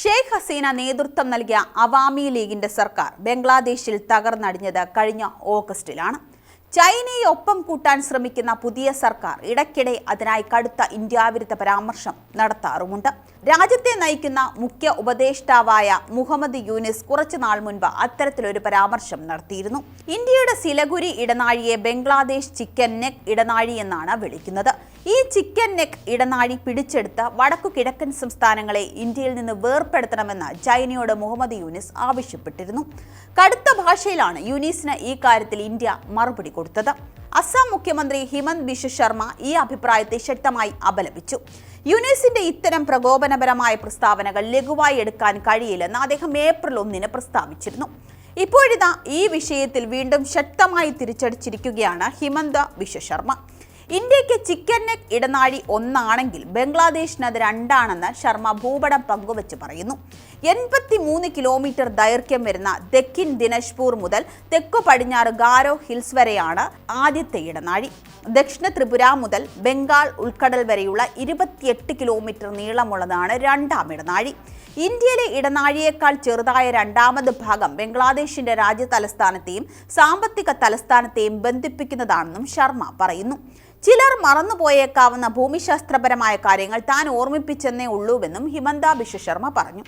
ഷെയ്ഖ് ഹസീന നേതൃത്വം നൽകിയ അവാമി ലീഗിന്റെ സർക്കാർ ബംഗ്ലാദേശിൽ തകർന്നടിഞ്ഞത് കഴിഞ്ഞ ഓഗസ്റ്റിലാണ്. ചൈനയെ ഒപ്പം കൂട്ടാൻ ശ്രമിക്കുന്ന പുതിയ സർക്കാർ ഇടയ്ക്കിടെ അതിനായി കടുത്ത ഇന്ത്യാവിരുദ്ധ പരാമർശം നടത്താറുമുണ്ട്. രാജ്യത്തെ നയിക്കുന്ന മുഖ്യ ഉപദേഷ്ടാവായ മുഹമ്മദ് യൂനിസ് കുറച്ചു നാൾ മുൻപ് അത്തരത്തിലൊരു പരാമർശം നടത്തിയിരുന്നു. ഇന്ത്യയുടെ സിലഗുരി ഇടനാഴിയെ ബംഗ്ലാദേശ് ചിക്കൻ നെക്ക് ഇടനാഴി എന്നാണ് വിളിക്കുന്നത്. ഈ ചിക്കൻ നെക്ക് ഇടനാഴി പിടിച്ചെടുത്ത വടക്കു കിഴക്കൻ സംസ്ഥാനങ്ങളെ ഇന്ത്യയിൽ നിന്ന് വേർപ്പെടുത്തണമെന്ന് ചൈനയോട് മുഹമ്മദ് യൂനിസ് ആവശ്യപ്പെട്ടിരുന്നു. കടുത്ത ഭാഷയിലാണ് യൂനിസിന് ഈ കാര്യത്തിൽ ഇന്ത്യ മറുപടി കൊടുത്തത്. അസം മുഖ്യമന്ത്രി ഹിമന്ത് ബിശ്വ ശർമ്മ ഈ അഭിപ്രായത്തെ ശക്തമായി അപലപിച്ചു. യുനിസിന്റെ ഇത്തരം പ്രകോപനപരമായ പ്രസ്താവനകൾ ലഘുവായി എടുക്കാൻ കഴിയില്ലെന്ന് അദ്ദേഹം ഏപ്രിൽ ഒന്നിന് പ്രസ്താവിച്ചിരുന്നു. ഇപ്പോഴിതാ ഈ വിഷയത്തിൽ വീണ്ടും ശക്തമായി തിരിച്ചടിച്ചിരിക്കുകയാണ് ഹിമന്ത ബിശ്വ ശർമ്മ. ഇന്ത്യയ്ക്ക് ചിക്കൻ നെക്ക് ഇടനാഴി ഒന്നാണെങ്കിൽ ബംഗ്ലാദേശിന് അത് രണ്ടാണെന്ന് ശർമ്മ ഭൂപടം പങ്കുവച്ച് പറയുന്നു. എൺപത്തി മൂന്ന് കിലോമീറ്റർ ദൈർഘ്യം വരുന്ന തെക്കിൻ ദിനജ്പൂർ മുതൽ തെക്കു പടിഞ്ഞാറ് ഗാരോ ഹിൽസ് വരെയാണ് ആദ്യത്തെ ഇടനാഴി. ദക്ഷിണ ത്രിപുര മുതൽ ബംഗാൾ ഉൾക്കടൽ വരെയുള്ള ഇരുപത്തിയെട്ട് കിലോമീറ്റർ നീളമുള്ളതാണ് രണ്ടാം ഇടനാഴി. ഇന്ത്യയിലെ ഇടനാഴിയേക്കാൾ ചെറുതായ രണ്ടാമത് ഭാഗം ബംഗ്ലാദേശിന്റെ രാജ്യ തലസ്ഥാനത്തെയും സാമ്പത്തിക തലസ്ഥാനത്തെയും ബന്ധിപ്പിക്കുന്നതാണെന്നും ശർമ്മ പറയുന്നു. ചിലർ മറന്നുപോയേക്കാവുന്ന ഭൂമിശാസ്ത്രപരമായ കാര്യങ്ങൾ താൻ ഓർമ്മിപ്പിച്ചെന്നേ ഉള്ളൂവെന്നും ഹിമന്ത ബിശ്വ ശർമ്മ പറഞ്ഞു.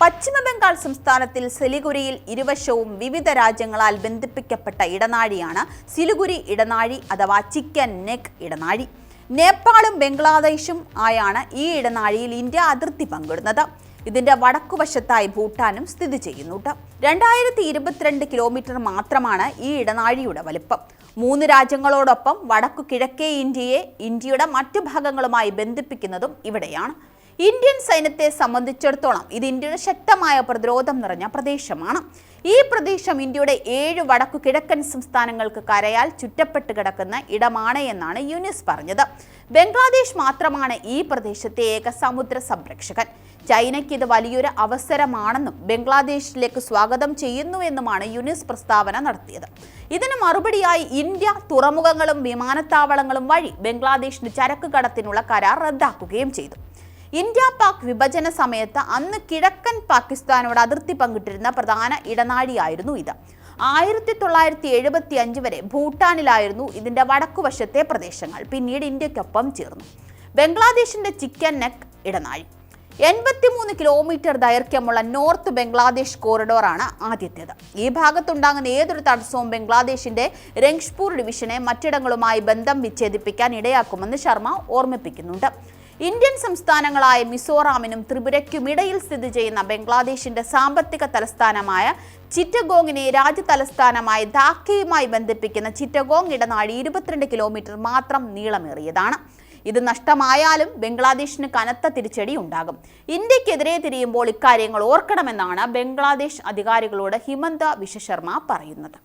പശ്ചിമ ബംഗാൾ സംസ്ഥാനത്തിൽ സിലിഗുരിയിൽ ഇരുവശവും വിവിധ രാജ്യങ്ങളാൽ ബന്ധിപ്പിക്കപ്പെട്ട ഇടനാഴിയാണ് സിലിഗുരി ഇടനാഴി അഥവാ ചിക്കൻ നെക്ക് ഇടനാഴി. നേപ്പാളും ബംഗ്ലാദേശും ആയാണ് ഈ ഇടനാഴിയിൽ ഇന്ത്യ അതിർത്തി പങ്കിടുന്നത്. ഇതിന്റെ വടക്കുവശത്തായി ഭൂട്ടാനും സ്ഥിതി ചെയ്യുന്നുണ്ട്. രണ്ടായിരത്തി ഇരുപത്തിരണ്ട് കിലോമീറ്റർ മാത്രമാണ് ഈ ഇടനാഴിയുടെ വലിപ്പം. മൂന്ന് രാജ്യങ്ങളോടൊപ്പം വടക്കു കിഴക്കേ ഇന്ത്യയെ ഇന്ത്യയുടെ മറ്റു ഭാഗങ്ങളുമായി ബന്ധിപ്പിക്കുന്നതും ഇവിടെയാണ്. ഇന്ത്യൻ സൈന്യത്തെ സംബന്ധിച്ചിടത്തോളം ഇത് ഇന്ത്യയുടെ ശക്തമായ പ്രതിരോധം നിറഞ്ഞ പ്രദേശമാണ്. ഈ പ്രദേശം ഇന്ത്യയുടെ ഏഴ് വടക്കു കിഴക്കൻ സംസ്ഥാനങ്ങൾക്ക് കരയാൽ ചുറ്റപ്പെട്ട് കിടക്കുന്ന ഇടമാണ് എന്നാണ് യുനിസ് പറഞ്ഞത്. ബംഗ്ലാദേശ് മാത്രമാണ് ഈ പ്രദേശത്തെ ഏക സമുദ്ര സംരക്ഷകൻ. ചൈനയ്ക്ക് ഇത് വലിയൊരു അവസരമാണെന്നും ബംഗ്ലാദേശിലേക്ക് സ്വാഗതം ചെയ്യുന്നുവെന്നുമാണ് യുനിസ് പ്രസ്താവന നടത്തിയത്. ഇതിന് മറുപടിയായി ഇന്ത്യ തുറമുഖങ്ങളും വിമാനത്താവളങ്ങളും വഴി ബംഗ്ലാദേശിന് ചരക്ക് കടത്തിനുള്ള കരാർ റദ്ദാക്കുകയും ചെയ്തു. ഇന്ത്യ പാക് വിഭജന സമയത്ത് അന്ന് കിഴക്കൻ പാകിസ്ഥാനോട് അതിർത്തി പങ്കിട്ടിരുന്ന പ്രധാന ഇടനാഴിയായിരുന്നു ഇത്. ആയിരത്തി തൊള്ളായിരത്തി എഴുപത്തി അഞ്ച് വരെ ഭൂട്ടാനിലായിരുന്നു ഇതിന്റെ വടക്കുവശത്തെ പ്രദേശങ്ങൾ. പിന്നീട് ഇന്ത്യക്കൊപ്പം ചേർന്നു. ബംഗ്ലാദേശിന്റെ ചിക്കൻ നെക്ക് ഇടനാഴി. എൺപത്തിമൂന്ന് കിലോമീറ്റർ ദൈർഘ്യമുള്ള നോർത്ത് ബംഗ്ലാദേശ് കോറിഡോറാണ് ആദ്യത്തേത്. ഈ ഭാഗത്തുണ്ടാകുന്ന ഏതൊരു തടസ്സവും ബംഗ്ലാദേശിന്റെ രംഗ്പൂർ ഡിവിഷനെ മറ്റിടങ്ങളുമായി ബന്ധം വിച്ഛേദിപ്പിക്കാൻ ഇടയാക്കുമെന്ന് ശർമ്മ ഓർമ്മിപ്പിക്കുന്നുണ്ട്. ഇന്ത്യൻ സംസ്ഥാനങ്ങളായ മിസോറാമിനും ത്രിപുരയ്ക്കുമിടയിൽ സ്ഥിതി ചെയ്യുന്ന ബംഗ്ലാദേശിന്റെ സാമ്പത്തിക തലസ്ഥാനമായ ചിറ്റഗോങ്ങിനെ രാജ്യ തലസ്ഥാനമായ ധാക്കയുമായി ബന്ധിപ്പിക്കുന്ന ചിറ്റഗോങ് ഇടനാഴി ഇരുപത്തിരണ്ട് കിലോമീറ്റർ മാത്രം നീളമേറിയതാണ്. ഇത് നഷ്ടമായാലും ബംഗ്ലാദേശിന് കനത്ത തിരിച്ചടി ഉണ്ടാകും. ഇന്ത്യക്കെതിരെ തിരിയുമ്പോൾ ഇക്കാര്യങ്ങൾ ഓർക്കണമെന്നാണ് ബംഗ്ലാദേശ് അധികാരികളോട് ഹിമന്ത വിശ്വശർമ്മ പറയുന്നത്.